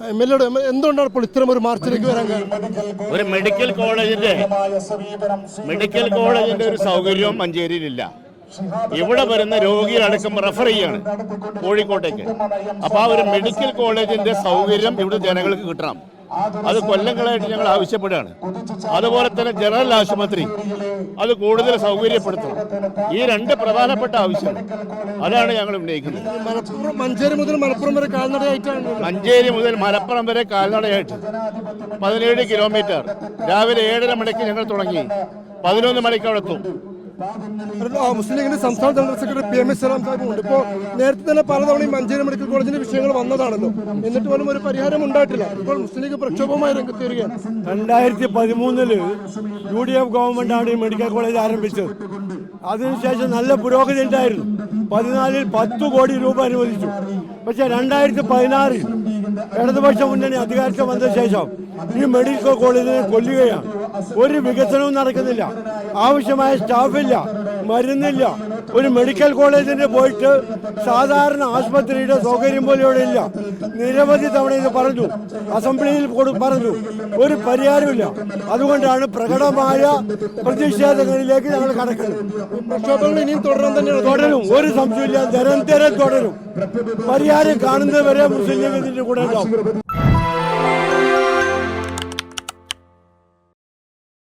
M എന്തുകൊണ്ടാണ് ഇപ്പോൾ ഇത്തരം ഒരു മാർച്ചിലേക്ക് വരാൻ കാരണം? ഒരു മെഡിക്കൽ കോളേജിന്റെ മെഡിക്കൽ കോളേജിന്റെ ഒരു സൗകര്യവും മഞ്ചേരിയിലില്ല. ഇവിടെ വരുന്ന രോഗികളടക്കം റെഫർ ചെയ്യാണ് കോഴിക്കോട്ടേക്ക്. അപ്പൊ ആ ഒരു മെഡിക്കൽ കോളേജിന്റെ സൗകര്യം ഇവിടെ ജനങ്ങൾക്ക് കിട്ടണം. അത് കൊല്ലങ്ങളായിട്ട് ഞങ്ങൾ ആവശ്യപ്പെടുകയാണ്. അതുപോലെ തന്നെ ജനറൽ ആശുപത്രി. അത് കൂടുതൽ സൗകര്യപ്പെടുത്തണം ഈ രണ്ട് പ്രധാനപ്പെട്ട ആവശ്യങ്ങൾ അതാണ് ഞങ്ങൾ ഉന്നയിക്കുന്നത്. മലപ്പുറം മഞ്ചേരി മുതൽ മലപ്പുറം വരെ കാൽനടയായിട്ടാണ് മഞ്ചേരി മുതൽ മലപ്പുറം വരെ കാൽനടയായിട്ട് പതിനേഴ് കിലോമീറ്റർ. രാവിലെ ഏഴര മണിക്ക് ഞങ്ങൾ തുടങ്ങി. പതിനൊന്ന് മണിക്ക് അവിടെ എത്തും. മുസ്ലിം ലീഗിന്റെ സംസ്ഥാന general secretary P M S Salam സാഹിബും ഉണ്ട്. ഇപ്പോൾ നേരത്തെ തന്നെ പലതവണയും മഞ്ചേരി മെഡിക്കൽ കോളേജിന്റെ വിഷയങ്ങൾ വന്നതാണല്ലോ. എന്നിട്ട് പോലും ഒരു പരിഹാരം ഉണ്ടായിട്ടില്ല. ഇപ്പോൾ മുസ്ലിം ലീഗ് പ്രക്ഷോഭമായി രംഗത്ത് വരികയാണ് രണ്ടായിരത്തി പതിമൂന്നിൽ യു ഡി എഫ് ഗവൺമെന്റാണ് ഈ മെഡിക്കൽ കോളേജ് ആരംഭിച്ചത്. അതിനുശേഷം നല്ല പുരോഗതി ഉണ്ടായിരുന്നു. പതിനാലിൽ പത്ത് കോടി രൂപ അനുവദിച്ചു. പക്ഷെ രണ്ടായിരത്തി പതിനാറിൽ ഇടതുപക്ഷ മുന്നണി അധികാരത്തിൽ വന്ന ശേഷം ഈ മെഡിക്കൽ കോളേജിനെ കൊല്ലുകയാണ്. ഒരു വികസനവും നടക്കുന്നില്ല. ആവശ്യമായ സ്റ്റാഫില്ല മരുന്നില്ല. ഒരു മെഡിക്കൽ കോളേജിന് പോയിട്ട് സാധാരണ ആശുപത്രിയുടെ സൗകര്യം പോലും ഇവിടെ ഇല്ല. നിരവധി തവണ ഇത് പറഞ്ഞു. അസംബ്ലിയിൽ പറഞ്ഞു. ഒരു പരിഹാരമില്ല അതുകൊണ്ടാണ് പ്രകടമായ പ്രതിഷേധങ്ങളിലേക്ക് ഞങ്ങൾ കടക്കുന്നത്. പ്രക്ഷോഭങ്ങൾ ഇനിയും തുടരാൻ തന്നെയാണ് തുടരും. ഒരു സംശയമില്ല നിരന്തരം തുടരും. പരിഹാരം കാണുന്നത് വരെ മുസ്ലിം ലീഗ് ഇതിന്റെ കൂടെ ഉണ്ടാവും.